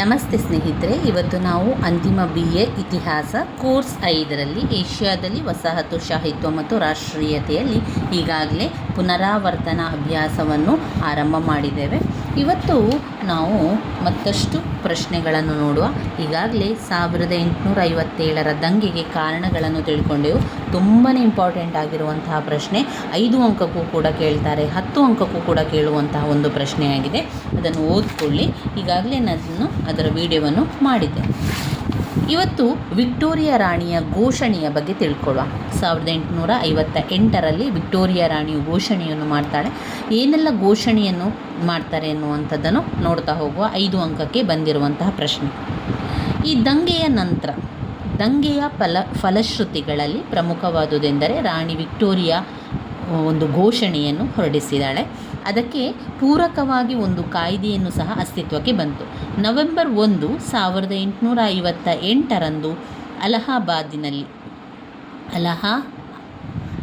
ನಮಸ್ತೆ ಸ್ನೇಹಿತರೆ, ಇವತ್ತು ನಾವು ಅಂತಿಮ ಬಿ ಎ ಇತಿಹಾಸ ಕೋರ್ಸ್ ಐದರಲ್ಲಿ ಏಷ್ಯಾದಲ್ಲಿ ವಸಾಹತುಶಾಹಿತ್ವ ಮತ್ತು ರಾಷ್ಟ್ರೀಯತೆಯಲ್ಲಿ ಈಗಾಗಲೇ ಪುನರಾವರ್ತನ ಅಭ್ಯಾಸವನ್ನು ಆರಂಭ ಮಾಡಿದ್ದೇವೆ. ಇವತ್ತು ನಾವು ಮತ್ತಷ್ಟು ಪ್ರಶ್ನೆಗಳನ್ನು ನೋಡುವ. ಈಗಾಗಲೇ ಸಾವಿರದ ಎಂಟುನೂರ ಐವತ್ತೇಳರ ದಂಗೆಗೆ ಕಾರಣಗಳನ್ನು ತಿಳ್ಕೊಂಡೆವು. ತುಂಬಾ ಇಂಪಾರ್ಟೆಂಟ್ ಆಗಿರುವಂತಹ ಪ್ರಶ್ನೆ. ಐದು ಅಂಕಕ್ಕೂ ಕೂಡ ಕೇಳ್ತಾರೆ, ಹತ್ತು ಅಂಕಕ್ಕೂ ಕೂಡ ಕೇಳುವಂತಹ ಒಂದು ಪ್ರಶ್ನೆಯಾಗಿದೆ ಅದನ್ನು ಓದ್ಕೊಳ್ಳಿ. ಈಗಾಗಲೇ ನಾನು ಅದರ ವಿಡಿಯೋವನ್ನು ಮಾಡಿದ್ದೆ. ಇವತ್ತು ವಿಕ್ಟೋರಿಯಾ ರಾಣಿಯ ಘೋಷಣೆಯ ಬಗ್ಗೆ ತಿಳ್ಕೊಳ್ಳುವ. ಸಾವಿರದ ಎಂಟುನೂರ ಐವತ್ತ ಎಂಟರಲ್ಲಿ ವಿಕ್ಟೋರಿಯಾ ರಾಣಿಯು ಘೋಷಣೆಯನ್ನು ಮಾಡ್ತಾಳೆ. ಏನೆಲ್ಲ ಘೋಷಣೆಯನ್ನು ಮಾಡ್ತಾರೆ ಎನ್ನುವಂಥದ್ದನ್ನು ನೋಡ್ತಾ ಹೋಗುವ ಐದು ಅಂಕಕ್ಕೆ ಬಂದಿರುವಂತಹ ಪ್ರಶ್ನೆ. ಈ ದಂಗೆಯ ನಂತರ, ದಂಗೆಯ ಫಲ, ಫಲಶ್ರುತಿಗಳಲ್ಲಿ ಪ್ರಮುಖವಾದುದೆಂದರೆ ರಾಣಿ ವಿಕ್ಟೋರಿಯಾ ಒಂದು ಘೋಷಣೆಯನ್ನು ಹೊರಡಿಸಿದ್ದಾಳೆ. ಅದಕ್ಕೆ ಪೂರಕವಾಗಿ ಒಂದು ಕಾಯ್ದೆಯನ್ನು ಸಹ ಅಸ್ತಿತ್ವಕ್ಕೆ ಬಂತು. ನವೆಂಬರ್ ಒಂದು, ಸಾವಿರದ ಎಂಟುನೂರ ಐವತ್ತ ಎಂಟರಂದು ಅಲಹಾಬಾದಿನಲ್ಲಿ, ಅಲಹಾ,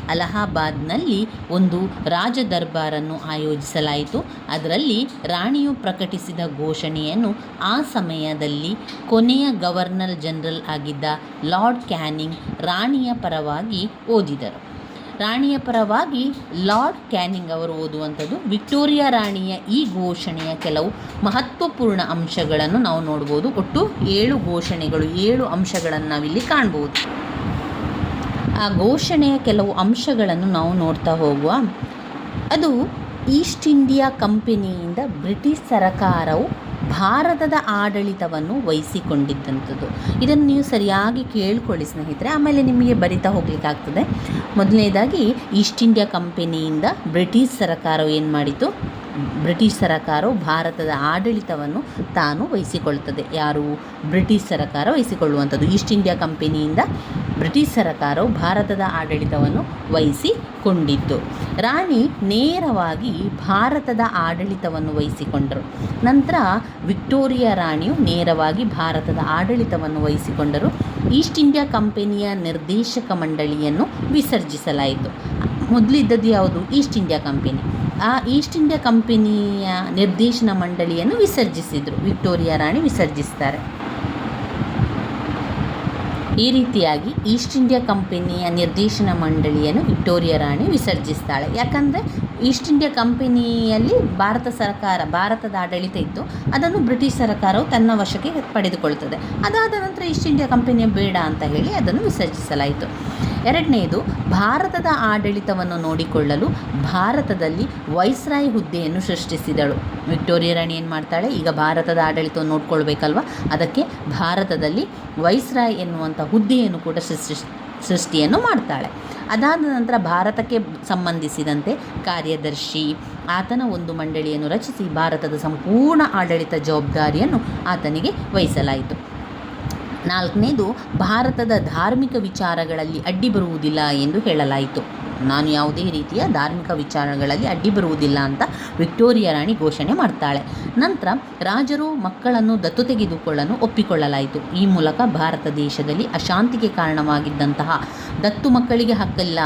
ಅಲಹಾಬಾದ್ನಲ್ಲಿ ಒಂದು ರಾಜ ದರ್ಬಾರನ್ನು ಆಯೋಜಿಸಲಾಯಿತು. ಅದರಲ್ಲಿ ರಾಣಿಯು ಪ್ರಕಟಿಸಿದ ಘೋಷಣೆಯನ್ನು ಆ ಸಮಯದಲ್ಲಿ ಕೊನೆಯ ಗವರ್ನರ್ ಜನರಲ್ ಆಗಿದ್ದ ಲಾರ್ಡ್ ಕ್ಯಾನಿಂಗ್ ರಾಣಿಯ ಪರವಾಗಿ ಓದಿದರು. ರಾಣಿಯ ಪರವಾಗಿ ಲಾರ್ಡ್ ಕ್ಯಾನಿಂಗ್ ಅವರು ಓದುವಂಥದ್ದು ವಿಕ್ಟೋರಿಯಾ ರಾಣಿಯ ಈ ಘೋಷಣೆಯ ಕೆಲವು ಮಹತ್ವಪೂರ್ಣ ಅಂಶಗಳನ್ನು ನಾವು ನೋಡ್ಬೋದು. ಒಟ್ಟು ಏಳು ಘೋಷಣೆಗಳು, ಏಳು ಅಂಶಗಳನ್ನು ನಾವಿಲ್ಲಿ ಕಾಣ್ಬೋದು. ಆ ಘೋಷಣೆಯ ಕೆಲವು ಅಂಶಗಳನ್ನು ನಾವು ನೋಡ್ತಾ ಹೋಗುವ. ಅದು ಈಸ್ಟ್ ಇಂಡಿಯಾ ಕಂಪನಿಯಿಂದ ಬ್ರಿಟಿಷ್ ಸರಕಾರವು ಭಾರತದ ಆಡಳಿತವನ್ನು ವಹಿಸಿಕೊಂಡಿದ್ದಂಥದ್ದು. ಇದನ್ನು ನೀವು ಸರಿಯಾಗಿ ಕೇಳ್ಕೊಳ್ಳಿ, ಸ್ನೇಹಿತರೆ. ಆಮೇಲೆ ನಿಮಗೆ ಬರಿತಾ ಹೋಗ್ಲಿಕ್ಕಾಗ್ತದೆ. ಮೊದಲನೇದಾಗಿ, ಈಸ್ಟ್ ಇಂಡಿಯಾ ಕಂಪೆನಿಯಿಂದ ಬ್ರಿಟಿಷ್ ಸರಕಾರವು ಏನು ಮಾಡಿತು? ಬ್ರಿಟಿಷ್ ಸರಕಾರವು ಭಾರತದ ಆಡಳಿತವನ್ನು ತಾನು ವಹಿಸಿಕೊಳ್ತದೆ. ಯಾರು? ಬ್ರಿಟಿಷ್ ಸರಕಾರ ವಹಿಸಿಕೊಳ್ಳುವಂಥದ್ದು. ಈಸ್ಟ್ ಇಂಡಿಯಾ ಕಂಪನಿಯಿಂದ ಬ್ರಿಟಿಷ್ ಸರಕಾರವು ಭಾರತದ ಆಡಳಿತವನ್ನು ವಹಿಸಿಕೊಂಡಿದ್ದು ರಾಣಿ ನೇರವಾಗಿ ಭಾರತದ ಆಡಳಿತವನ್ನು ವಹಿಸಿಕೊಂಡರು. ನಂತರ ವಿಕ್ಟೋರಿಯಾ ರಾಣಿಯು ನೇರವಾಗಿ ಭಾರತದ ಆಡಳಿತವನ್ನು ವಹಿಸಿಕೊಂಡರು. ಈಸ್ಟ್ ಇಂಡಿಯಾ ಕಂಪನಿಯ ನಿರ್ದೇಶಕ ಮಂಡಳಿಯನ್ನು ವಿಸರ್ಜಿಸಲಾಯಿತು. ಮೊದಲಿದ್ದದ್ದು ಯಾವುದು? East India company. ಆ ಈಸ್ಟ್ ಇಂಡಿಯಾ ಕಂಪನಿಯ ನಿರ್ದೇಶನ ಮಂಡಳಿಯನ್ನು ವಿಸರ್ಜಿಸಿದರು. ವಿಕ್ಟೋರಿಯಾ ರಾಣಿ ವಿಸರ್ಜಿಸ್ತಾರೆ. ಈ ರೀತಿಯಾಗಿ ಈಸ್ಟ್ ಇಂಡಿಯಾ ಕಂಪನಿಯ ನಿರ್ದೇಶನ ಮಂಡಳಿಯನ್ನು ವಿಕ್ಟೋರಿಯಾ ರಾಣಿ ವಿಸರ್ಜಿಸ್ತಾಳೆ. ಯಾಕಂದರೆ ಈಸ್ಟ್ ಇಂಡಿಯಾ ಕಂಪನಿಯಲ್ಲಿ ಭಾರತ ಸರ್ಕಾರ, ಭಾರತದ ಆಡಳಿತ ಇತ್ತು. ಅದನ್ನು ಬ್ರಿಟಿಷ್ ಸರ್ಕಾರವು ತನ್ನ ವಶಕ್ಕೆ ಪಡೆದುಕೊಳ್ಳುತ್ತದೆ ಅದಾದ ನಂತರ ಈಸ್ಟ್ ಇಂಡಿಯಾ ಕಂಪನಿಯ ಬೇಡ ಅಂತ ಹೇಳಿ ಅದನ್ನು ವಿಸರ್ಜಿಸಲಾಯಿತು. ಎರಡನೆಯದು ಭಾರತದ ಆಡಳಿತವನ್ನು ನೋಡಿಕೊಳ್ಳಲು ಭಾರತದಲ್ಲಿ ವೈಸ್ರಾಯ್ ಹುದ್ದೆಯನ್ನು ಸೃಷ್ಟಿಸಿದಳು. ವಿಕ್ಟೋರಿಯಾ ರಾಣಿ ಏನು ಮಾಡ್ತಾಳೆ? ಈಗ ಭಾರತದ ಆಡಳಿತವನ್ನು ನೋಡ್ಕೊಳ್ಬೇಕಲ್ವ? ಅದಕ್ಕೆ ಭಾರತದಲ್ಲಿ ವೈಸ್ರಾಯ್ ಎನ್ನುವಂಥ ಹುದ್ದೆಯನ್ನು ಕೂಡ ಸೃಷ್ಟಿ, ಸೃಷ್ಟಿಯನ್ನು ಮಾಡ್ತಾಳೆ. ಅದಾದ ನಂತರ ಭಾರತಕ್ಕೆ ಸಂಬಂಧಿಸಿದಂತೆ ಕಾರ್ಯದರ್ಶಿ, ಆತನ ಒಂದು ಮಂಡಳಿಯನ್ನು ರಚಿಸಿ, ಭಾರತದ ಸಂಪೂರ್ಣ ಆಡಳಿತ ಜವಾಬ್ದಾರಿಯನ್ನು ಆತನಿಗೆ ವಹಿಸಲಾಯಿತು. ನಾಲ್ಕನೇದು, ಭಾರತದ ಧಾರ್ಮಿಕ ವಿಚಾರಗಳಲ್ಲಿ ಅಡ್ಡಿ ಬರುವುದಿಲ್ಲ ಎಂದು ಹೇಳಲಾಯಿತು. ನಾನು ಯಾವುದೇ ರೀತಿಯ ಧಾರ್ಮಿಕ ವಿಚಾರಗಳಲ್ಲಿ ಅಡ್ಡಿ ಬರುವುದಿಲ್ಲ ಅಂತ ವಿಕ್ಟೋರಿಯಾ ರಾಣಿ ಘೋಷಣೆ ಮಾಡ್ತಾಳೆ. ನಂತರ ರಾಜರು ಮಕ್ಕಳನ್ನು ದತ್ತು ತೆಗೆದುಕೊಳ್ಳಲು ಒಪ್ಪಿಕೊಳ್ಳಲಾಯಿತು. ಈ ಮೂಲಕ ಭಾರತ ದೇಶದಲ್ಲಿ ಅಶಾಂತಿಗೆ ಕಾರಣವಾಗಿದ್ದಂತಹ ದತ್ತು ಮಕ್ಕಳಿಗೆ ಹಕ್ಕಿಲ್ಲ.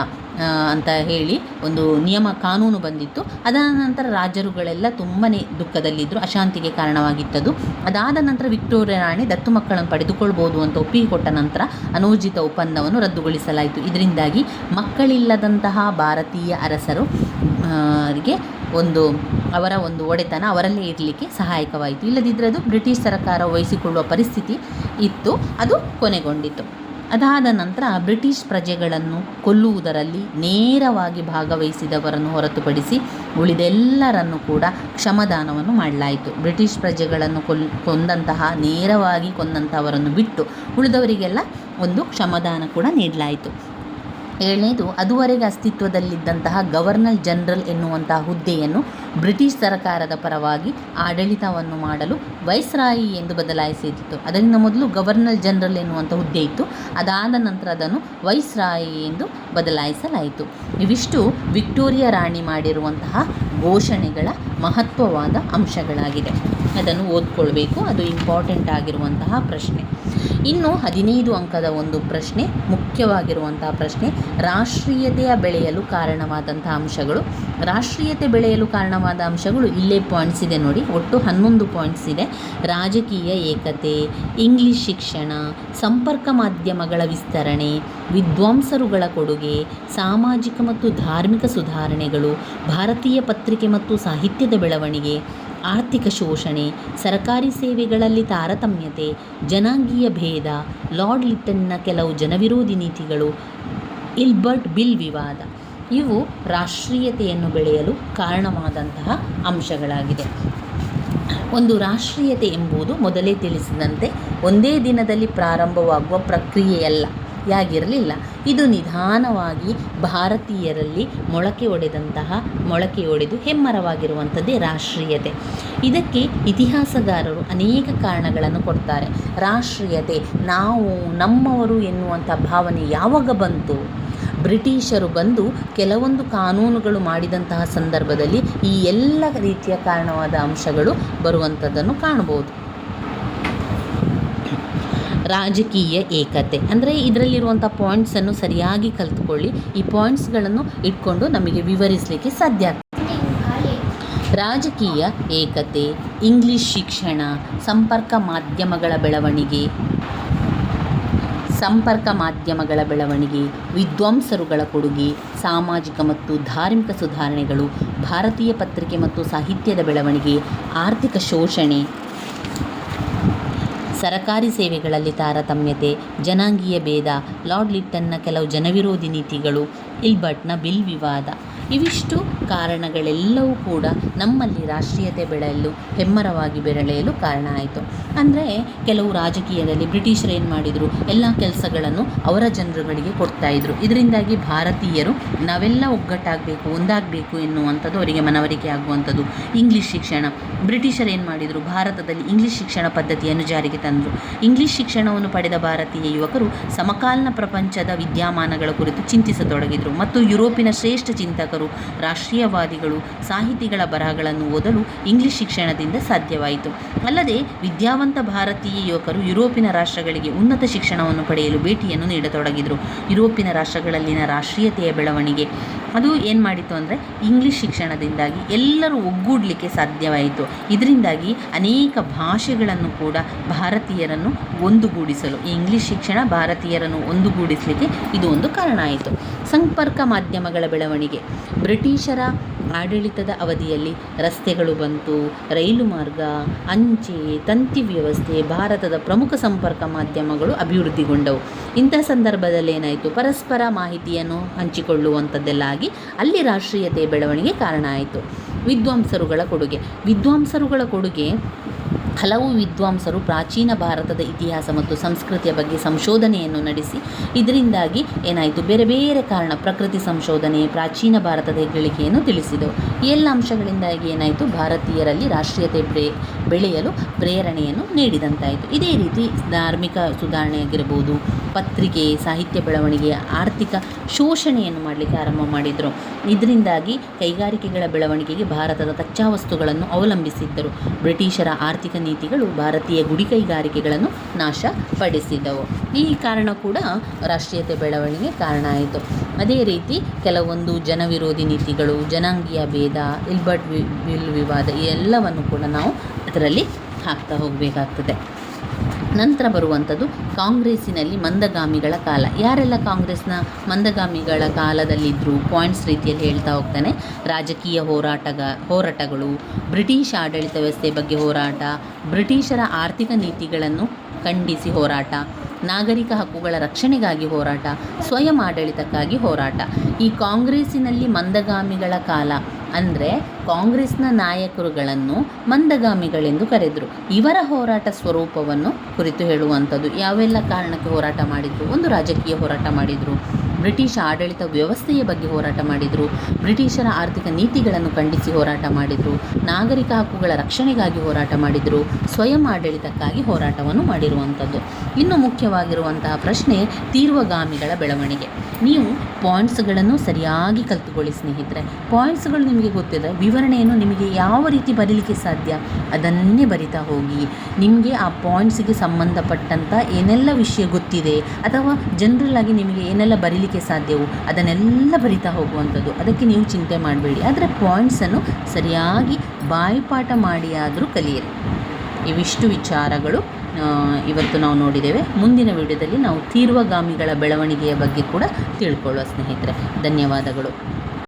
ಅಂತ ಹೇಳಿ ಒಂದು ನಿಯಮ ಕಾನೂನು ಬಂದಿತ್ತು. ಅದಾದ ನಂತರ ರಾಜರುಗಳೆಲ್ಲ ತುಂಬಾ ದುಃಖದಲ್ಲಿದ್ದರು ಅಶಾಂತಿಗೆ ಕಾರಣವಾಗಿತ್ತದು. ಅದಾದ ನಂತರ ವಿಕ್ಟೋರಿಯಾ ರಾಣಿ ದತ್ತು ಮಕ್ಕಳನ್ನು ಪಡೆದುಕೊಳ್ಬೋದು ಅಂತ ಒಪ್ಪಿಕೊಟ್ಟ ನಂತರ ಅನೂರ್ಜಿತ ಒಪ್ಪಂದವನ್ನು ರದ್ದುಗೊಳಿಸಲಾಯಿತು. ಇದರಿಂದಾಗಿ ಮಕ್ಕಳಿಲ್ಲದಂತಹ ಭಾರತೀಯ ಅರಸರು ಅವರಿಗೆ ಒಂದು, ಅವರ ಒಂದು ಒಡೆತನ ಅವರಲ್ಲೇ ಇರಲಿಕ್ಕೆ ಸಹಾಯಕವಾಯಿತು. ಇಲ್ಲದಿದ್ದರೆ ಅದು ಬ್ರಿಟಿಷ್ ಸರ್ಕಾರ ವಹಿಸಿಕೊಳ್ಳುವ ಪರಿಸ್ಥಿತಿ ಇತ್ತು. ಅದು ಕೊನೆಗೊಂಡಿತು ಅದಾದ ನಂತರ ಬ್ರಿಟಿಷ್ ಪ್ರಜೆಗಳನ್ನು ಕೊಲ್ಲುವುದರಲ್ಲಿ ನೇರವಾಗಿ ಭಾಗವಹಿಸಿದವರನ್ನು ಹೊರತುಪಡಿಸಿ ಉಳಿದೆಲ್ಲರನ್ನು ಕೂಡ ಕ್ಷಮದಾನವನ್ನು ಮಾಡಲಾಯಿತು. ಬ್ರಿಟಿಷ್ ಪ್ರಜೆಗಳನ್ನು ಕೊಲ್, ಕೊಂದಂತಹ, ನೇರವಾಗಿ ಕೊಂದಂತಹವರನ್ನು ಬಿಟ್ಟು ಉಳಿದವರಿಗೆಲ್ಲ ಒಂದು ಕ್ಷಮದಾನ ಕೂಡ ನೀಡಲಾಯಿತು. ಏಳನೇದು, ಅದುವರೆಗೆ ಅಸ್ತಿತ್ವದಲ್ಲಿದ್ದಂತಹ ಗವರ್ನರ್ ಜನರಲ್ ಎನ್ನುವಂತಹ ಹುದ್ದೆಯನ್ನು ಬ್ರಿಟಿಷ್ ಸರ್ಕಾರದ ಪರವಾಗಿ ಆಡಳಿತವನ್ನು ಮಾಡಲು ವೈಸ್ರಾಯಿ ಎಂದು ಬದಲಾಯಿಸಿತ್ತು. ಅದರಿಂದ ಮೊದಲು ಗವರ್ನರ್ ಜನರಲ್ ಎನ್ನುವಂಥ ಹುದ್ದೆ ಇತ್ತು. ಅದಾದ ನಂತರ ಅದನ್ನು ವೈಸ್ರಾಯಿ ಎಂದು ಬದಲಾಯಿಸಲಾಯಿತು. ಇವಿಷ್ಟು ವಿಕ್ಟೋರಿಯಾ ರಾಣಿ ಮಾಡಿರುವಂತಹ ಘೋಷಣೆಗಳ ಮಹತ್ವವಾದ ಅಂಶಗಳಾಗಿದೆ ಅದನ್ನು ಓದ್ಕೊಳ್ಬೇಕು. ಅದು ಇಂಪಾರ್ಟೆಂಟ್ ಆಗಿರುವಂತಹ ಪ್ರಶ್ನೆ. ಇನ್ನು ಹದಿನೈದು ಅಂಕದ ಒಂದು ಪ್ರಶ್ನೆ, ಮುಖ್ಯವಾಗಿರುವಂತಹ ಪ್ರಶ್ನೆ, ರಾಷ್ಟ್ರೀಯತೆಯ ಬೆಳೆಯಲು ಕಾರಣವಾದಂತಹ ಅಂಶಗಳು. ರಾಷ್ಟ್ರೀಯತೆ ಬೆಳೆಯಲು ಕಾರಣವಾದ ಕಾರಣವಾದ ಅಂಶಗಳು ಇಲ್ಲೇ ಪಾಯಿಂಟ್ಸ್ ಇದೆ ನೋಡಿ. ಒಟ್ಟು ಹನ್ನೊಂದು ಪಾಯಿಂಟ್ಸ್ ಇದೆ. ರಾಜಕೀಯ ಏಕತೆ ಇಂಗ್ಲಿಷ್ ಶಿಕ್ಷಣ, ಸಂಪರ್ಕ ಮಾಧ್ಯಮಗಳ ವಿಸ್ತರಣೆ, ವಿದ್ವಾಂಸರುಗಳ ಕೊಡುಗೆ, ಸಾಮಾಜಿಕ ಮತ್ತು ಧಾರ್ಮಿಕ ಸುಧಾರಣೆಗಳು, ಭಾರತೀಯ ಪತ್ರಿಕೆ ಮತ್ತು ಸಾಹಿತ್ಯದ ಬೆಳವಣಿಗೆ, ಆರ್ಥಿಕ ಶೋಷಣೆ, ಸರಕಾರಿ ಸೇವೆಗಳಲ್ಲಿ ತಾರತಮ್ಯತೆ, ಜನಾಂಗೀಯ ಭೇದ, ಲಾರ್ಡ್ ಲಿಟನ್ನ ಕೆಲವು ಜನವಿರೋಧಿ ನೀತಿಗಳು, ಇಲ್ಬರ್ಟ್ ಬಿಲ್ ವಿವಾದ. ಇವು ರಾಷ್ಟ್ರೀಯತೆಯನ್ನು ಬೆಳೆಯಲು ಕಾರಣವಾದಂತಹ ಅಂಶಗಳಾಗಿದೆ ಒಂದು ರಾಷ್ಟ್ರೀಯತೆ ಎಂಬುದು ಮೊದಲೇ ತಿಳಿಸಿದಂತೆ ಒಂದೇ ದಿನದಲ್ಲಿ ಪ್ರಾರಂಭವಾಗುವ ಪ್ರಕ್ರಿಯೆಯಲ್ಲ, ಯಾಗಿರಲಿಲ್ಲ. ಇದು ನಿಧಾನವಾಗಿ ಭಾರತೀಯರಲ್ಲಿ ಮೊಳಕೆ ಒಡೆದಂತಹ, ಮೊಳಕೆ ಒಡೆದು ಹೆಮ್ಮರವಾಗಿರುವಂಥದ್ದೇ ರಾಷ್ಟ್ರೀಯತೆ. ಇದಕ್ಕೆ ಇತಿಹಾಸಗಾರರು ಅನೇಕ ಕಾರಣಗಳನ್ನು ಕೊಡ್ತಾರೆ. ರಾಷ್ಟ್ರೀಯತೆ, ನಾವು, ನಮ್ಮವರು ಎನ್ನುವಂಥ ಭಾವನೆ ಯಾವಾಗ ಬಂತು? ಬ್ರಿಟಿಷರು ಬಂದು ಕೆಲವೊಂದು ಕಾನೂನುಗಳು ಮಾಡಿದಂತಹ ಸಂದರ್ಭದಲ್ಲಿ ಈ ಎಲ್ಲ ರೀತಿಯ ಕಾರಣವಾದ ಅಂಶಗಳು ಬರುವಂಥದ್ದನ್ನು ಕಾಣಬಹುದು. ರಾಜಕೀಯ ಏಕತೆ. ಅಂದರೆ ಇದರಲ್ಲಿರುವಂಥ ಪಾಯಿಂಟ್ಸನ್ನು ಸರಿಯಾಗಿ ಕಲ್ತುಕೊಳ್ಳಿ. ಈ ಪಾಯಿಂಟ್ಸ್ಗಳನ್ನು ಇಟ್ಕೊಂಡು ನಮಗೆ ವಿವರಿಸಲಿಕ್ಕೆ ಸಾಧ್ಯ ಆಗ್ತದೆ. ರಾಜಕೀಯ ಏಕತೆ ಇಂಗ್ಲಿಷ್ ಶಿಕ್ಷಣ, ಸಂಪರ್ಕ ಮಾಧ್ಯಮಗಳ ಬೆಳವಣಿಗೆ ಸಂಪರ್ಕ ಮಾಧ್ಯಮಗಳ ಬೆಳವಣಿಗೆ, ವಿದ್ವಾಂಸರುಗಳ ಕೊಡುಗೆ, ಸಾಮಾಜಿಕ ಮತ್ತು ಧಾರ್ಮಿಕ ಸುಧಾರಣೆಗಳು, ಭಾರತೀಯ ಪತ್ರಿಕೆ ಮತ್ತು ಸಾಹಿತ್ಯದ ಬೆಳವಣಿಗೆ, ಆರ್ಥಿಕ ಶೋಷಣೆ. ಸರಕಾರಿ ಸೇವೆಗಳಲ್ಲಿ ತಾರತಮ್ಯತೆ, ಜನಾಂಗೀಯ ಭೇದ, ಲಾರ್ಡ್ ಲಿಟ್ಟನ್ನ ಕೆಲವು ಜನವಿರೋಧಿ ನೀತಿಗಳು, ಇಲ್ಬರ್ಟ್ನ ಬಿಲ್ ವಿವಾದ. ಇವಿಷ್ಟು ಕಾರಣಗಳೆಲ್ಲವೂ ಕೂಡ ನಮ್ಮಲ್ಲಿ ರಾಷ್ಟ್ರೀಯತೆ ಬೆಳೆಯಲು, ಹೆಮ್ಮರವಾಗಿ ಬೆರಳೆಯಲು ಕಾರಣ ಆಯಿತು. ಅಂದರೆ ಕೆಲವು ರಾಜಕೀಯದಲ್ಲಿ ಬ್ರಿಟಿಷರು ಏನು ಮಾಡಿದರು? ಎಲ್ಲ ಕೆಲಸಗಳನ್ನು ಅವರ ಜನರುಗಳಿಗೆ ಕೊಡ್ತಾಯಿದ್ರು ಇದರಿಂದಾಗಿ ಭಾರತೀಯರು ನಾವೆಲ್ಲ ಒಗ್ಗಟ್ಟಾಗಬೇಕು, ಒಂದಾಗಬೇಕು ಎನ್ನುವಂಥದ್ದು ಅವರಿಗೆ ಮನವರಿಕೆ ಆಗುವಂಥದ್ದು. ಇಂಗ್ಲೀಷ್ ಶಿಕ್ಷಣ. ಬ್ರಿಟಿಷರು ಏನು ಮಾಡಿದರು? ಭಾರತದಲ್ಲಿ ಇಂಗ್ಲೀಷ್ ಶಿಕ್ಷಣ ಪದ್ಧತಿಯನ್ನು ಜಾರಿಗೆ ತಂದರು. ಇಂಗ್ಲೀಷ್ ಶಿಕ್ಷಣವನ್ನು ಪಡೆದ ಭಾರತೀಯ ಯುವಕರು ಸಮಕಾಲೀನ ಪ್ರಪಂಚದ ವಿದ್ಯಮಾನಗಳ ಕುರಿತು ಚಿಂತಿಸತೊಡಗಿದರು. ಮತ್ತು ಯುರೋಪಿನ ಶ್ರೇಷ್ಠ ಚಿಂತಕರು ರಾಷ್ಟ್ರೀಯವಾದಿಗಳು ಸಾಹಿತಿಗಳ ಬರಹಗಳನ್ನು ಓದಲು ಇಂಗ್ಲಿಷ್ ಶಿಕ್ಷಣದಿಂದ ಸಾಧ್ಯವಾಯಿತು. ಅಲ್ಲದೆ ವಿದ್ಯಾವಂತ ಭಾರತೀಯ ಯುವಕರು ಯುರೋಪಿನ ರಾಷ್ಟ್ರಗಳಿಗೆ ಉನ್ನತ ಶಿಕ್ಷಣವನ್ನು ಪಡೆಯಲು ಭೇಟಿಯನ್ನು ನೀಡತೊಡಗಿದರು. ಯುರೋಪಿನ ರಾಷ್ಟ್ರಗಳಲ್ಲಿನ ರಾಷ್ಟ್ರೀಯತೆಯ ಬೆಳವಣಿಗೆ. ಅದು ಏನು ಮಾಡಿತು ಅಂದರೆ ಇಂಗ್ಲಿಷ್ ಶಿಕ್ಷಣದಿಂದಾಗಿ ಎಲ್ಲರೂ ಒಗ್ಗೂಡಲಿಕ್ಕೆ ಸಾಧ್ಯವಾಯಿತು. ಇದರಿಂದಾಗಿ ಅನೇಕ ಭಾಷೆಗಳನ್ನು ಕೂಡ ಭಾರತೀಯರನ್ನು ಒಂದುಗೂಡಿಸಲು ಈ ಇಂಗ್ಲಿಷ್ ಶಿಕ್ಷಣ ಭಾರತೀಯರನ್ನು ಒಂದುಗೂಡಿಸಲಿಕ್ಕೆ ಇದು ಒಂದು ಕಾರಣ ಆಯಿತು. ಸಂಪರ್ಕ ಮಾಧ್ಯಮಗಳ ಬೆಳವಣಿಗೆ. ಬ್ರಿಟಿಷರ ಆಡಳಿತದ ಅವಧಿಯಲ್ಲಿ ರಸ್ತೆಗಳು ಬಂತು, ರೈಲು ಮಾರ್ಗ, ಅಂಚೆ, ತಂತಿ ವ್ಯವಸ್ಥೆ, ಭಾರತದ ಪ್ರಮುಖ ಸಂಪರ್ಕ ಮಾಧ್ಯಮಗಳು ಅಭಿವೃದ್ಧಿಗೊಂಡವು. ಇಂಥ ಸಂದರ್ಭದಲ್ಲಿ ಏನಾಯಿತು? ಪರಸ್ಪರ ಮಾಹಿತಿಯನ್ನು ಹಂಚಿಕೊಳ್ಳುವಂಥದ್ದೆಲ್ಲ ಆಗಿ ಅಲ್ಲಿ ರಾಷ್ಟ್ರೀಯತೆ ಬೆಳವಣಿಗೆ ಕಾರಣ ಆಯಿತು. ವಿದ್ವಾಂಸರುಗಳ ಕೊಡುಗೆ. ವಿದ್ವಾಂಸರುಗಳ ಕೊಡುಗೆ ಹಲವು ವಿದ್ವಾಂಸರು ಪ್ರಾಚೀನ ಭಾರತದ ಇತಿಹಾಸ ಮತ್ತು ಸಂಸ್ಕೃತಿಯ ಬಗ್ಗೆ ಸಂಶೋಧನೆಯನ್ನು ನಡೆಸಿ, ಇದರಿಂದಾಗಿ ಏನಾಯಿತು? ಬೇರೆ ಬೇರೆ ಕಾರಣ ಪ್ರಕೃತಿ ಸಂಶೋಧನೆ ಪ್ರಾಚೀನ ಭಾರತದ ಹೆಗ್ಗಳಿಕೆಯನ್ನು ತಿಳಿಸಿದವು. ಈ ಎಲ್ಲ ಅಂಶಗಳಿಂದಾಗಿ ಏನಾಯಿತು? ಭಾರತೀಯರಲ್ಲಿ ರಾಷ್ಟ್ರೀಯತೆ ಬೆಳೆ, ಬೆಳೆಯಲು ಪ್ರೇರಣೆಯನ್ನು ನೀಡಿದಂತಾಯಿತು. ಇದೇ ರೀತಿ ಧಾರ್ಮಿಕ ಸುಧಾರಣೆ ಆಗಿರ್ಬೋದು, ಪತ್ರಿಕೆ, ಸಾಹಿತ್ಯ ಬೆಳವಣಿಗೆ ಆರ್ಥಿಕ ಶೋಷಣೆಯನ್ನು ಮಾಡಲಿಕ್ಕೆ ಆರಂಭ ಮಾಡಿದರು. ಇದರಿಂದಾಗಿ ಕೈಗಾರಿಕೆಗಳ ಬೆಳವಣಿಗೆಗೆ ಭಾರತದ ಕಚ್ಚಾ ವಸ್ತುಗಳನ್ನು ಅವಲಂಬಿಸಿದ್ದರು. ಬ್ರಿಟಿಷರ ಆರ್ಥಿಕ ನೀತಿಗಳು ಭಾರತೀಯ ಗುಡಿ ಕೈಗಾರಿಕೆಗಳನ್ನು ನಾಶಪಡಿಸಿದವು ಈ ಕಾರಣ ಕೂಡ ರಾಷ್ಟ್ರೀಯತೆ ಬೆಳವಣಿಗೆ ಕಾರಣ ಆಯಿತು. ಅದೇ ರೀತಿ ಕೆಲವೊಂದು ಜನವಿರೋಧಿ ನೀತಿಗಳು, ಜನಾಂಗೀಯ ಭೇದ ಇಲ್ಬರ್ಟ್ ವಿಲ್ ವಿವಾದ ಎಲ್ಲವನ್ನು ಕೂಡ ನಾವು ಅದರಲ್ಲಿ ಹಾಕ್ತಾ ಹೋಗಬೇಕಾಗ್ತದೆ. ನಂತರ ಬರುವಂಥದ್ದು ಕಾಂಗ್ರೆಸ್ಸಿನಲ್ಲಿ ಮಂದಗಾಮಿಗಳ ಕಾಲ. ಯಾರೆಲ್ಲ ಕಾಂಗ್ರೆಸ್ನ ಮಂದಗಾಮಿಗಳ ಕಾಲದಲ್ಲಿದ್ದರು ಪಾಯಿಂಟ್ಸ್ ರೀತಿಯಲ್ಲಿ ಹೇಳ್ತಾ ಹೋಗ್ತಾನೆ. ರಾಜಕೀಯ ಹೋರಾಟಗ, ಹೋರಾಟಗಳು, ಬ್ರಿಟಿಷ್ ಆಡಳಿತ ವ್ಯವಸ್ಥೆ ಬಗ್ಗೆ ಹೋರಾಟ, ಬ್ರಿಟಿಷರ ಆರ್ಥಿಕ ನೀತಿಗಳನ್ನು ಖಂಡಿಸಿ ಹೋರಾಟ, ನಾಗರಿಕ ಹಕ್ಕುಗಳ ರಕ್ಷಣೆಗಾಗಿ ಹೋರಾಟ, ಸ್ವಯಂ ಆಡಳಿತಕ್ಕಾಗಿ ಹೋರಾಟ. ಈ ಕಾಂಗ್ರೆಸ್ಸಿನಲ್ಲಿ ಮಂದಗಾಮಿಗಳ ಕಾಲ ಅಂದರೆ ಕಾಂಗ್ರೆಸ್ನ ನಾಯಕರುಗಳನ್ನು ಮಂದಗಾಮಿಗಳೆಂದು ಕರೆದರು. ಇವರ ಹೋರಾಟ ಸ್ವರೂಪವನ್ನು ಕುರಿತು ಹೇಳುವಂಥದ್ದು. ಯಾವೆಲ್ಲ ಕಾರಣಕ್ಕೆ ಹೋರಾಟ ಮಾಡಿದರು? ಒಂದು ರಾಜಕೀಯ ಹೋರಾಟ ಮಾಡಿದರು. ಬ್ರಿಟಿಷ್ ಆಡಳಿತ ವ್ಯವಸ್ಥೆಯ ಬಗ್ಗೆ ಹೋರಾಟ ಮಾಡಿದರು. ಬ್ರಿಟಿಷರ ಆರ್ಥಿಕ ನೀತಿಗಳನ್ನು ಖಂಡಿಸಿ ಹೋರಾಟ ಮಾಡಿದರು. ನಾಗರಿಕ ಹಕ್ಕುಗಳ ರಕ್ಷಣೆಗಾಗಿ ಹೋರಾಟ ಮಾಡಿದರು. ಸ್ವಯಂ ಆಡಳಿತಕ್ಕಾಗಿ ಹೋರಾಟವನ್ನು ಮಾಡಿರುವಂಥದ್ದು. ಇನ್ನು ಮುಖ್ಯವಾಗಿರುವಂತಹ ಪ್ರಶ್ನೆ ತೀರ್ವಗಾಮಿಗಳ ಬೆಳವಣಿಗೆ. ನೀವು ಪಾಯಿಂಟ್ಸ್ಗಳನ್ನು ಸರಿಯಾಗಿ ಕಲ್ತುಕೊಳ್ಳಿ ಸ್ನೇಹಿತರೆ. ಪಾಯಿಂಟ್ಸ್ಗಳು ನಿಮಗೆ ಗೊತ್ತಿದೆ, ವಿವರಣೆಯನ್ನು ನಿಮಗೆ ಯಾವ ರೀತಿ ಬರೀಲಿಕ್ಕೆ ಸಾಧ್ಯ ಅದನ್ನೇ ಬರಿತಾ ಹೋಗಿ. ನಿಮಗೆ ಆ ಪಾಯಿಂಟ್ಸ್ಗೆ ಸಂಬಂಧಪಟ್ಟಂಥ ಏನೆಲ್ಲ ವಿಷಯ ಗೊತ್ತಿದೆ ಅಥವಾ ಜನರಲ್ ಆಗಿ ನಿಮಗೆ ಏನೆಲ್ಲ ಬರೀಲಿಕ್ಕೆ ಬರೀಲಿಕ್ಕೆ ಸಾಧ್ಯವು? ಅದನ್ನೆಲ್ಲ ಬರಿತಾ ಹೋಗುವಂಥದ್ದು. ಅದಕ್ಕೆ ನೀವು ಚಿಂತೆ ಮಾಡಬೇಡಿ. ಆದರೆ ಪಾಯಿಂಟ್ಸನ್ನು ಸರಿಯಾಗಿ ಬಾಯಿಪಾಠ ಮಾಡಿ ಆದರೂ ಕಲಿಯಿರಿ. ಇವಿಷ್ಟು ವಿಚಾರಗಳು ಇವತ್ತು ನಾವು ನೋಡಿದ್ದೇವೆ. ಮುಂದಿನ ವಿಡಿಯೋದಲ್ಲಿ ನಾವು ತೀರ್ವಗಾಮಿಗಳ ಬೆಳವಣಿಗೆಯ ಬಗ್ಗೆ ಕೂಡ ತಿಳ್ಕೊಳ್ಳುವ ಸ್ನೇಹಿತರೆ. ಧನ್ಯವಾದಗಳು.